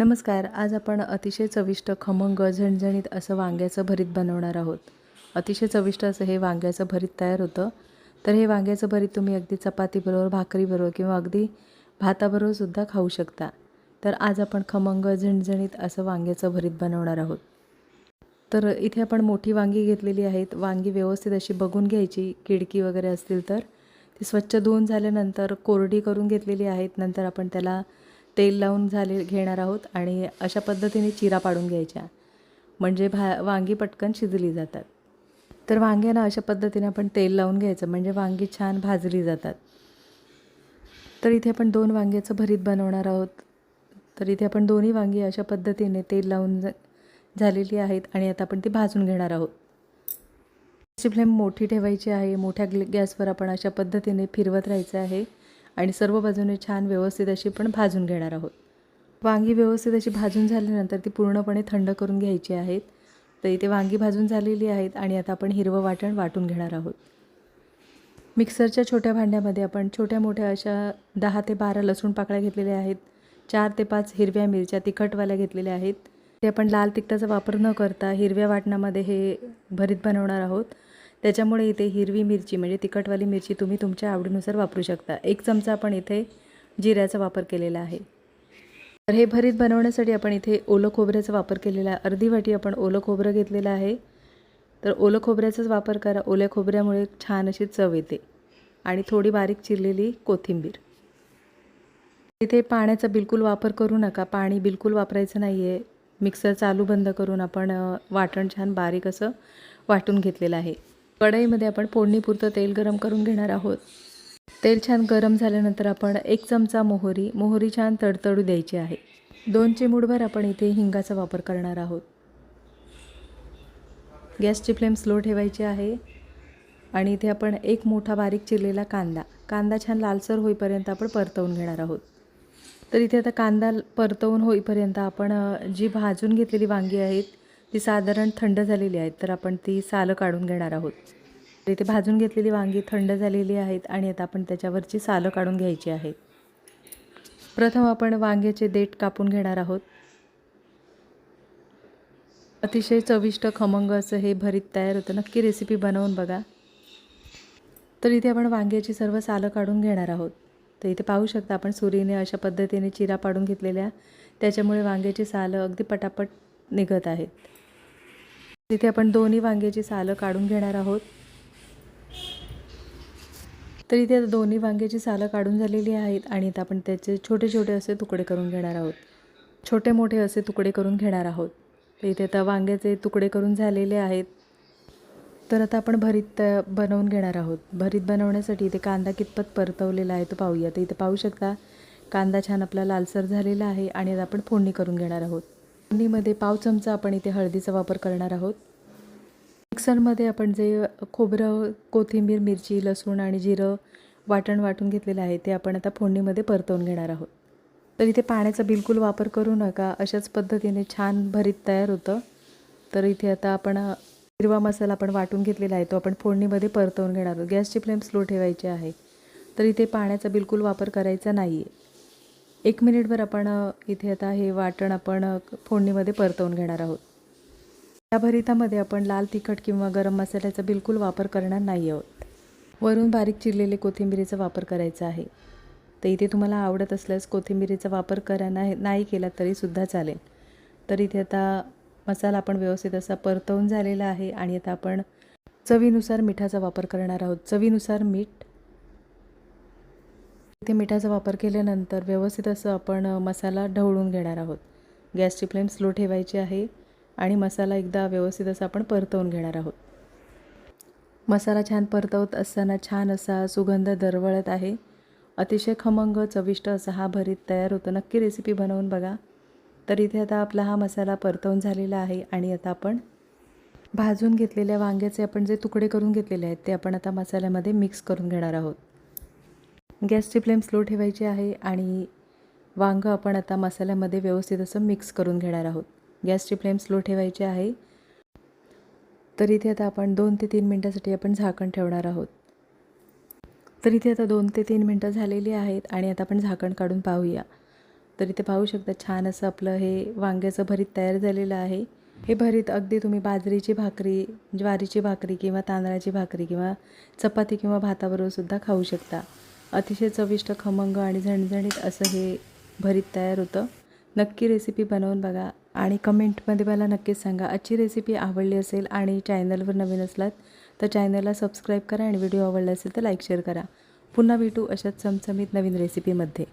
नमस्कार आज आपण अतिशय चविष्ट खमंग झणझणीत असं वांग्याचं भरीत बनवणार आहोत. अतिशय चविष्ट असं हे वांग्याचं भरीत तयार होतं. तर हे वांग्याचं भरीत तुम्ही अगदी चपातीबरोबर भाकरीबरोबर किंवा अगदी भाताबरोबर सुद्धा खाऊ शकता. तर आज आपण खमंग झणझणीत असं वांग्याचं भरीत बनवणार आहोत. तर इथे आपण मोठी वांगी घेतलेली आहेत. वांगी व्यवस्थित अशी बघून घ्यायची. किडकी वगैरे असतील तर. ती स्वच्छ धुवून झाल्यानंतर कोरडी करून घेतलेली आहेत. नंतर आपण त्याला तेल लावून झाले घेणार आहोत आणि अशा पद्धतीने चिरा पाडून घ्यायच्या. म्हणजे भा वांगी पटकन शिजली जातात. तर वांग्यांना अशा पद्धतीने आपण तेल लावून घ्यायचं. म्हणजे वांगी छान भाजली जातात. तर इथे आपण दोन वांग्याचं भरीत बनवणार आहोत. तर इथे आपण दोन्ही वांगी अशा पद्धतीने तेल लावून झालेली आहेत आणि आता आपण ती भाजून घेणार आहोत. गॅसची फ्लेम मोठी ठेवायची आहे. मोठ्या ग्ल- गॅसवर आपण अशा पद्धतीने फिरवत राहायचं आहे. आणि सर्व बाजूने छान व्यवस्थित अशी पण भाजून घेणार आहोत. वांगी व्यवस्थित अशी भाजून झाल्यानंतर ती पूर्णपणे थंड करून घ्यायची आहेत. तर इथे वांगी भाजून झालेली आहेत आणि आता आपण हिरवं वाटण वाटून घेणार आहोत. मिक्सरच्या छोट्या भांड्यामध्ये आपण छोट्या मोठ्या अशा दहा ते बारा लसूण पाकळ्या घेतलेल्या आहेत. चार ते पाच हिरव्या मिरच्या तिखटवाल्या घेतलेल्या आहेत. ते आपण लाल तिखटाचा वापर न करता हिरव्या वाटणामध्ये हे भरीत बनवणार आहोत. त्याच्यामुळे इथे हिरवी मिरची म्हणजे तिखटवाली मिरची तुम्ही तुमच्या आवडीनुसार वापरू शकता. एक चमचा आपण इथे जिऱ्याचा वापर केलेला आहे. तर हे भरीत बनवण्यासाठी आपण इथे ओलं खोबऱ्याचा वापर केलेला आहे. अर्धी वाटी आपण ओलं खोबरं घेतलेलं आहे. तर ओलं खोबऱ्याचाच वापर करा. ओल्या खोबऱ्यामुळे छान अशी चव येते. आणि थोडी बारीक चिरलेली कोथिंबीर. इथे पाण्याचा बिलकुल वापर करू नका. पाणी बिलकुल वापरायचं नाही आहे मिक्सर चालू बंद करून आपण वाटण छान बारीक असं वाटून घेतलेलं आहे. कढईमध्ये आपण फोडणीपुरतं तेल गरम करून घेणार आहोत. तेल छान गरम झाल्यानंतर आपण एक चमचा मोहरी मोहरी छान तडतडू द्यायची आहे. दोन चिमूडभर आपण इथे हिंगाचा वापर करणार आहोत. गॅसची फ्लेम स्लो ठेवायची आहे आणि इथे आपण एक मोठा बारीक चिरलेला कांदा कांदा छान लालसर होईपर्यंत आपण परतवून घेणार आहोत. तर इथे आता कांदा परतवून होईपर्यंत आपण जी भाजून घेतलेली वांगी आहेत ती साधारण थंड झालेली आहेत तर आपण ती सालं काढून घेणार आहोत. तर इथे भाजून घेतलेली वांगी थंड झालेली आहेत आणि आता आपण त्याच्यावरची सालं काढून घ्यायची आहेत. प्रथम आपण वांग्याचे देठ कापून घेणार आहोत. अतिशय चविष्ट खमंग असं हे भरीत तयार होतं. नक्की रेसिपी बनवून बघा. तर इथे आपण वांग्याची सर्व सालं काढून घेणार आहोत. तर इथे पाहू शकता आपण सुरीने अशा पद्धतीने चिरा पाडून घेतलेल्या. त्याच्यामुळे वांग्याची सालं अगदी पटापट निघत आहेत. तिथे आपण दोन्ही वांग्याची सालं काढून घेणार आहोत. तर इथे आता दोन्ही वांग्याची सालं काढून झालेली आहेत आणि आता आपण त्याचे छोटे छोटे असे तुकडे करून घेणार आहोत. छोटे मोठे असे तुकडे करून घेणार आहोत. तर इथे आता वांग्याचे तुकडे करून झालेले आहेत. तर आता आपण भरीत बनवून घेणार आहोत. भरीत बनवण्यासाठी इथे कांदा कितपत परतवलेला आहे तो पाहूया. तर इथे पाहू शकता कांदा छान आपला लालसर झालेला आहे आणि आता आपण फोडणी करून घेणार आहोत. फोडणीमध्ये पाव चमचा आपण इथे हळदीचा वापर करणार आहोत. मिक्सरमध्ये आपण जे खोबरं कोथिंबीर मिरची लसूण आणि जिरं वाटण वाटून घेतलेलं आहे ते आपण आता फोडणीमध्ये परतवून घेणार आहोत. तर इथे पाण्याचा बिलकुल वापर करू नका अशाच पद्धतीने छान भरीत तयार होतं. तर इथे आता आपण हिरवा मसाला आपण वाटून घेतलेला आहे तो आपण फोडणीमध्ये परतवून घेणार आहोत. गॅसची फ्लेम स्लो ठेवायची आहे. तर इथे पाण्याचा बिलकुल वापर करायचा नाही आहे एक मिनिटभर आपण इथे आता हे वाटण आपण फोडणीमध्ये परतवून घेणार आहोत. या भरितामध्ये आपण लाल तिखट किंवा गरम मसाल्याचा बिलकुल वापर करणार नाही आहोत. वरून बारीक चिरलेले कोथिंबिरीचा वापर करायचा आहे. तर इथे तुम्हाला आवडत असल्यास कोथिंबिरीचा वापर करा नाही नाही केला तरीसुद्धा चालेल. तर इथे आता मसाला आपण व्यवस्थित असा परतवून झालेला आहे आणि आता आपण चवीनुसार मिठाचा वापर करणार आहोत. चवीनुसार मीठ इथे मिठाचा वापर केल्यानंतर व्यवस्थित असं आपण मसाला ढवळून घेणार आहोत. गॅसची फ्लेम स्लो ठेवायची आहे आणि मसाला एकदा व्यवस्थित असं आपण परतवून घेणार आहोत. मसाला छान परतवत असताना छान असा सुगंध दरवळत आहे. अतिशय खमंग चविष्ट असा हा भरीत तयार होतो. नक्की रेसिपी बनवून बघा. तर इथे आता आपला हा मसाला परतवून झालेला आहे आणि आता आपण भाजून घेतलेल्या वांग्याचे आपण जे तुकडे करून घेतलेले आहेत ते आपण आता मसाल्यामध्ये मिक्स करून घेणार आहोत. गॅसची फ्लेम स्लो ठेवायची आहे आणि वांगं आपण आता मसाल्यामध्ये व्यवस्थित असं मिक्स करून घेणार आहोत. गॅसची फ्लेम स्लो ठेवायची आहे. तर इथे आता आपण दोन ते तीन मिनटासाठी आपण झाकण ठेवणार आहोत. तर इथे आता दोन ते तीन मिनटं झालेली आहेत आणि आता आपण झाकण काढून पाहूया. तर इथे पाहू शकता छान असं आपलं हे वांग्याचं भरीत तयार झालेलं आहे. हे भरीत अगदी तुम्ही बाजरीची भाकरी ज्वारीची भाकरी किंवा तांदळाची भाकरी किंवा चपाती किंवा भाताबरोबर खाऊ शकता. अतिशय चविष्ट खमंग आणि झणझणीत असं हे भरीत तयार होतं. नक्की रेसिपी बनवून बघा आणि कमेंटमध्ये मला नक्कीच सांगा. आजची रेसिपी आवडली असेल आणि चॅनलवर नवीन असलात तर चॅनलला सबस्क्राईब करा आणि व्हिडिओ आवडला असेल तर लाईक शेअर करा. पुन्हा भेटू अशाच चमचमीत नवीन रेसिपीमध्ये